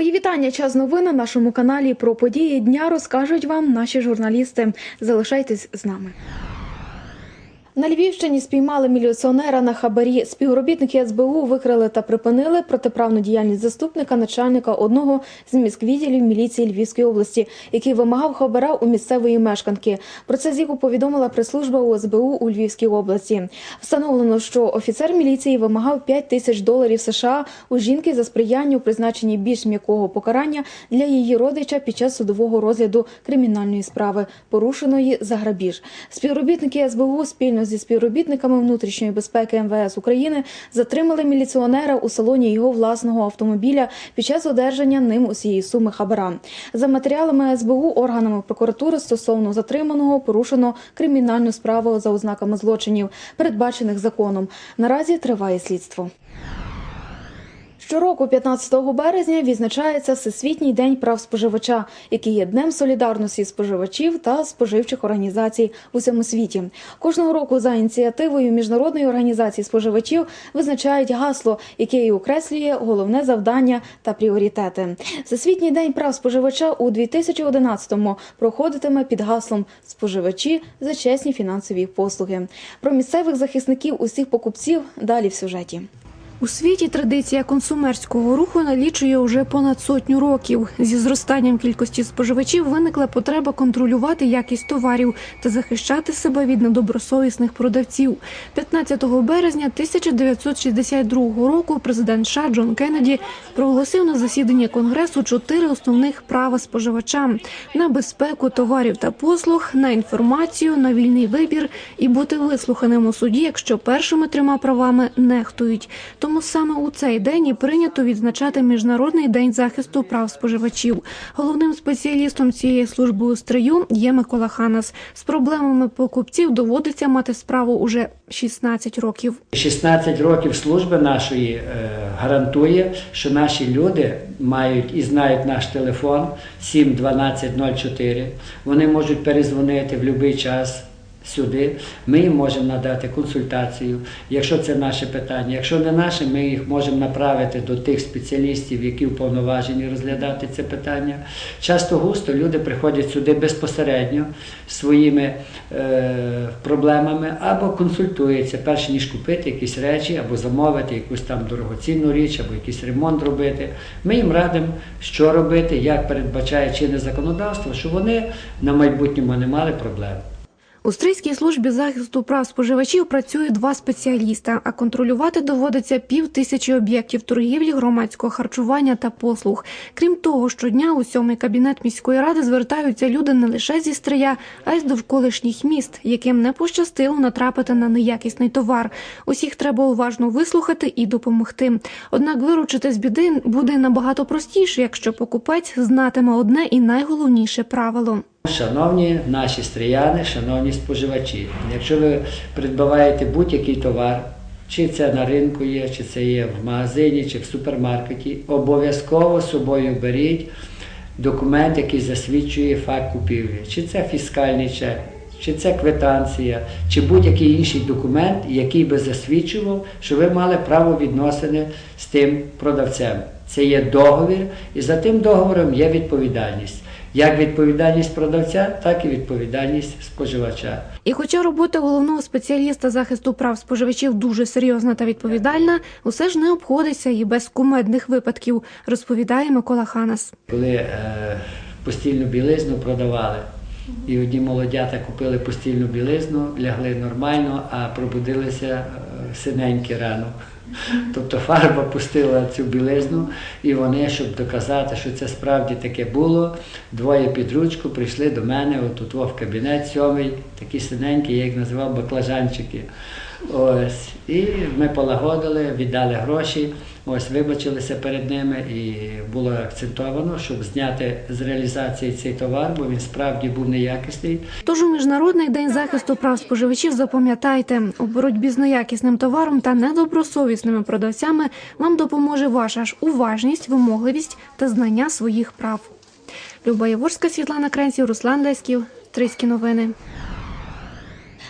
Мої вітання. Час новин на нашому каналі про події дня розкажуть вам наші журналісти. Залишайтесь з нами. На Львівщині спіймали міліціонера на хабарі. Співробітники СБУ викрили та припинили протиправну діяльність заступника начальника одного з міськвідділів міліції Львівської області, який вимагав хабара у місцевої мешканки. Про це зіку повідомила прес-служба УСБУ у Львівській області. Встановлено, що офіцер міліції вимагав 5 тисяч доларів США у жінки за сприяння у призначенні більш м'якого покарання для її родича під час судового розгляду кримінальної справи, порушеної за грабіж. Співробітники СБУ спільно зі співробітниками внутрішньої безпеки МВС України затримали міліціонера у салоні його власного автомобіля під час одержання ним усієї суми хабара. За матеріалами СБУ органами прокуратури стосовно затриманого порушено кримінальну справу за ознаками злочинів, передбачених законом. Наразі триває слідство. Щороку, 15 березня, відзначається Всесвітній день прав споживача, який є днем солідарності споживачів та споживчих організацій в усьому світі. Кожного року за ініціативою міжнародної організації споживачів визначають гасло, яке і окреслює головне завдання та пріоритети. Всесвітній день прав споживача у 2011-му проходитиме під гаслом Споживачі за чесні фінансові послуги. Про місцевих захисників усіх покупців далі в сюжеті. У світі традиція консумерського руху налічує уже понад сотню років. Зі зростанням кількості споживачів виникла потреба контролювати якість товарів та захищати себе від недобросовісних продавців. 15 березня 1962 року президент США Джон Кеннеді проголосив на засіданні конгресу чотири основних права споживача на безпеку товарів та послуг, на інформацію, на вільний вибір і бути вислуханим у суді, якщо першими трьома правами нехтують. Тому саме у цей день і прийнято відзначати міжнародний день захисту прав споживачів. Головним спеціалістом цієї служби у стрию є Микола Ханас. З проблемами покупців доводиться мати справу уже 16 років. 16 років служби нашої е, гарантує, що наші люди мають і знають наш телефон 71204. Вони можуть перезвонити в будь-який час. Сюди ми їм можемо надати консультацію, якщо це наше питання. Якщо не наше, ми їх можемо направити до тих спеціалістів, які вповноважені розглядати це питання. Часто густо люди приходять сюди безпосередньо своїми е, проблемами або консультуються, перш ніж купити якісь речі, або замовити якусь там дорогоцінну річ, або якийсь ремонт робити. Ми їм радимо, що робити, як передбачає чинне законодавство, щоб вони на майбутньому не мали проблем. У стрийській службі захисту прав споживачів працює два спеціаліста, а контролювати доводиться пів тисячі об'єктів торгівлі, громадського харчування та послуг. Крім того, щодня у сьомий кабінет міської ради звертаються люди не лише зі стрия, а й з довколишніх міст, яким не пощастило натрапити на неякісний товар. Усіх треба уважно вислухати і допомогти. Однак виручити з біди буде набагато простіше, якщо покупець знатиме одне і найголовніше правило. Шановні наші стріяни, шановні споживачі, якщо ви придбаваєте будь-який товар, чи це на ринку є, чи це є в магазині, чи в супермаркеті, обов'язково з собою беріть документ, який засвідчує факт купівлі. Чи це фіскальний чек, чи це квитанція, чи будь-який інший документ, який би засвідчував, що ви мали право відносини з тим продавцем. Це є договір, і за тим договором є відповідальність. Як відповідальність продавця, так і відповідальність споживача. І хоча робота головного спеціаліста захисту прав споживачів дуже серйозна та відповідальна, усе ж не обходиться і без кумедних випадків, розповідає Микола Ханас. Коли е, постільну білизну продавали, і одні молодята купили постільну білизну, лягли нормально, а пробудилися е, синенькі рано. Тобто фарба пустила цю білизну, і вони, щоб доказати, що це справді таке було, двоє під ручку прийшли до мене, отут в кабінет сьомий, такі синенькі, я їх називав баклажанчики. Ось. І ми полагодили, віддали гроші, ось вибачилися перед ними, і було акцентовано, щоб зняти з реалізації цей товар, бо він справді був неякісний. Тож у міжнародний день захисту прав споживачів запам'ятайте, у боротьбі з неякісним товаром та недобросовісними продавцями вам допоможе ваша ж уважність, вимогливість та знання своїх прав. Люба Яворська, Світлана Кренців, Руслан Леськів, Трийські новини.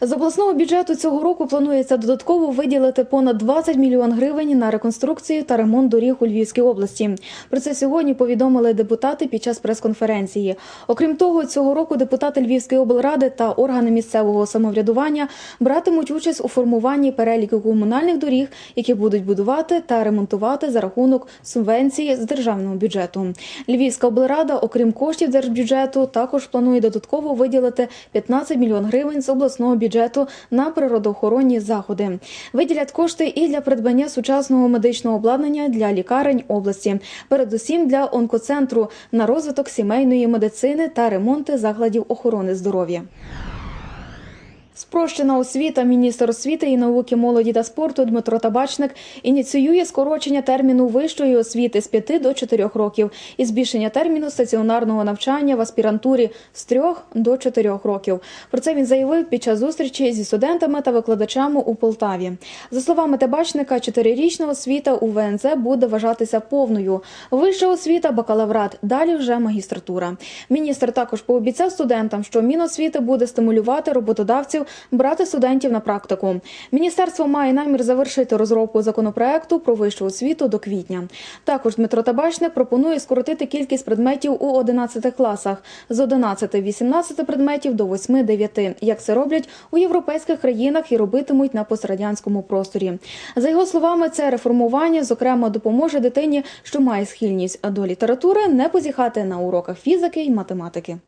З обласного бюджету цього року планується додатково виділити понад 20 мільйон гривень на реконструкцію та ремонт доріг у Львівській області. Про це сьогодні повідомили депутати під час прес-конференції. Окрім того, цього року депутати Львівської облради та органи місцевого самоврядування братимуть участь у формуванні переліку комунальних доріг, які будуть будувати та ремонтувати за рахунок субвенції з державного бюджету. Львівська облрада, окрім коштів держбюджету, також планує додатково виділити 15 мільйон гривень з обласного бюджету на природоохоронні заходи. Виділять кошти і для придбання сучасного медичного обладнання для лікарень області, передусім для онкоцентру на розвиток сімейної медицини та ремонти закладів охорони здоров'я. Спрощена освіта, міністр освіти і науки, молоді та спорту Дмитро Табачник ініціює скорочення терміну вищої освіти з 5 до 4 років і збільшення терміну стаціонарного навчання в аспірантурі з 3 до 4 років. Про це він заявив під час зустрічі зі студентами та викладачами у Полтаві. За словами Табачника, чотирирічна освіта у ВНЗ буде вважатися повною. Вища освіта бакалаврат, далі вже магістратура. Міністр також пообіцяв студентам, що Міносвіти буде стимулювати роботодавців брати студентів на практику. Міністерство має намір завершити розробку законопроекту про вищу освіту до квітня. Також Дмитро Табачник пропонує скоротити кількість предметів у 11 класах з 11-18 предметів до 8-9, як це роблять у європейських країнах і робитимуть на пострадянському просторі. За його словами, це реформування зокрема допоможе дитині, що має схильність до літератури, не позіхати на уроках фізики і математики.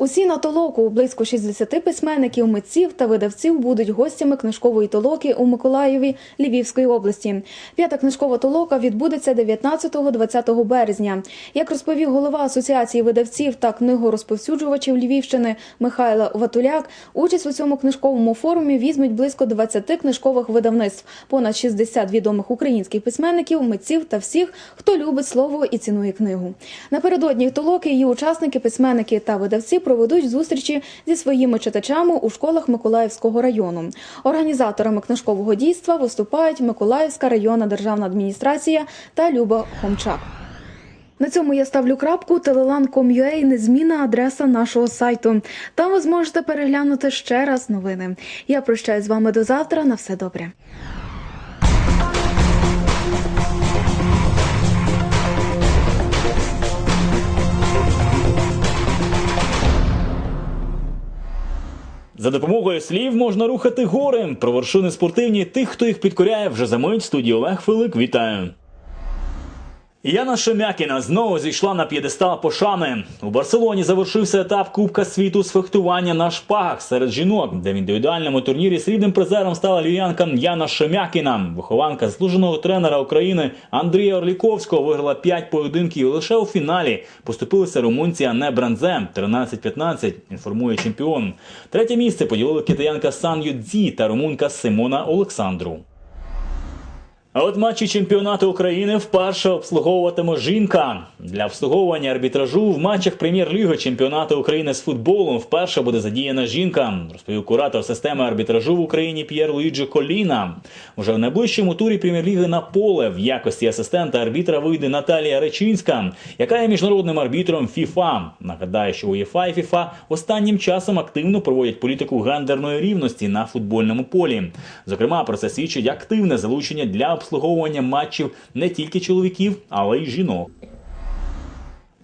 Усі на толоку близько 60 письменників, митців та видавців будуть гостями книжкової толоки у Миколаєві Львівської області. П'ята книжкова толока відбудеться 19-20 березня. Як розповів голова Асоціації видавців та книгорозповсюджувачів Львівщини Михайло Ватуляк, участь у цьому книжковому форумі візьмуть близько 20 книжкових видавництв, понад 60 відомих українських письменників, митців та всіх, хто любить слово і цінує книгу. Напередодні толоки її учасники, письменники та видавці проведуть зустрічі зі своїми читачами у школах Миколаївського району. Організаторами книжкового дійства виступають Миколаївська районна державна адміністрація та Люба Хомчак. На цьому я ставлю крапку. Telelan.com.ua – незмінна адреса нашого сайту. Там ви зможете переглянути ще раз новини. Я прощаюсь з вами до завтра. На все добре. За допомогою слів можна рухати гори. Про вершини спортивні тих, хто їх підкоряє, вже за мить. Студії Олег Филик. Вітаю. Яна Шемякіна знову зійшла на п'єдестал пошани. У Барселоні завершився етап Кубка світу з фехтування на шпагах серед жінок, де в індивідуальному турнірі срібним призером стала львів'янка Яна Шемякіна. Вихованка заслуженого тренера України Андрія Орліковського виграла 5 поєдинків. і Лише у фіналі поступилися румунці Ане Бранзе 13-15, інформує чемпіон. Третє місце поділили китаянка Сан Юдзі та румунка Симона Олександру. А от матчі чемпіонату України вперше обслуговуватиме жінка. Для обслуговування арбітражу в матчах прем'єр-ліги чемпіонату України з футболом вперше буде задіяна жінка, розповів куратор системи арбітражу в Україні П'єр Луїджі Коліна. Уже в найближчому турі прем'єр-ліги на поле в якості асистента арбітра вийде Наталія Речинська, яка є міжнародним арбітром ФІФА. Нагадаю, що УЄФА і ФІФА останнім часом активно проводять політику гендерної рівності на футбольному полі. Зокрема, про це свідчить активне залучення для обслуговування матчів не тільки чоловіків, але й жінок.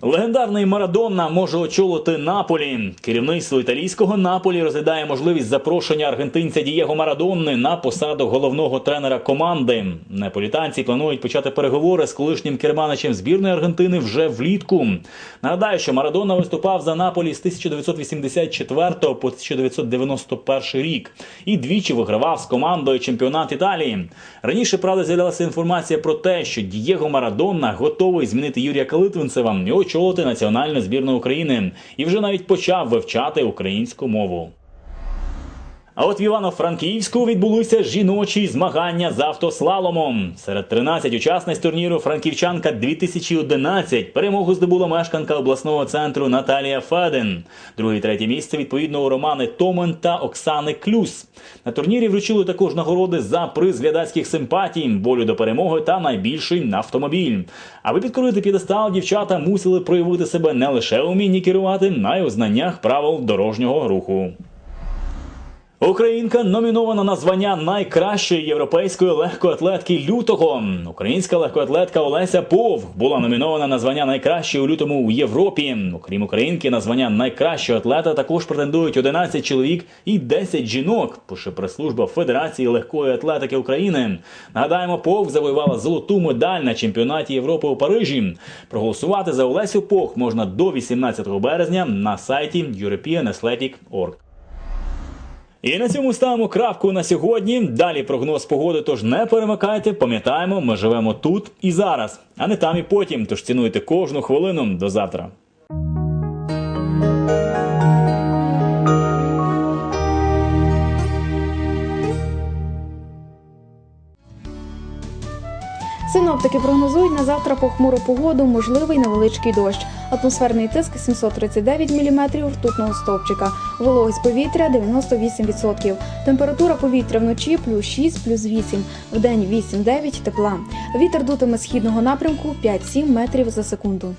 Легендарний Марадонна може очолити Наполі. Керівництво італійського Наполі розглядає можливість запрошення аргентинця Дієго Марадонни на посаду головного тренера команди. Неаполітанці планують почати переговори з колишнім керманичем збірної Аргентини вже влітку. Нагадаю, що Марадонна виступав за Наполі з 1984 по 1991 рік і двічі вигравав з командою чемпіонат Італії. Раніше правда з'явилася інформація про те, що Дієго Марадонна готовий змінити Юрія Калитвинцева і очолити національну збірну України, і вже навіть почав вивчати українську мову. А от в Івано-Франківську відбулися жіночі змагання з автослаломом. Серед 13 учасниць турніру Франківчанка 2011 перемогу здобула мешканка обласного центру Наталія Федин. Друге і третє місце відповідно у Романи Томен та Оксани Клюс. На турнірі вручили також нагороди за приз глядацьких симпатій, волю до перемоги та найбільший автомобіль. Аби підкорити п'єдестал, дівчата мусили проявити себе не лише у вмінні керувати, а й у знаннях правил дорожнього руху. Українка номінована на звання найкращої європейської легкоатлетки лютого. Українська легкоатлетка Олеся Пов була номінована на звання найкращої у лютому у Європі. Окрім українки, на звання найкращого атлета також претендують 11 чоловік і 10 жінок. Пише прес-служба Федерації легкої атлетики України. Нагадаємо, Пов завоювала золоту медаль на чемпіонаті Європи у Парижі. Проголосувати за Олесю Пох можна до 18 березня на сайті europeanathletic.org. І на цьому ставимо крапку на сьогодні. Далі прогноз погоди, тож не перемикайте. Пам'ятаємо, ми живемо тут і зараз, а не там і потім. Тож цінуйте кожну хвилину. До завтра. Синоптики прогнозують на завтра похмуру погоду, можливий невеличкий дощ. Атмосферний тиск 739 мм ртутного стовпчика. Вологість повітря 98%. Температура повітря вночі плюс 6, плюс 8. Вдень 8-9 тепла. Вітер дутиме східного напрямку 5-7 метрів за секунду.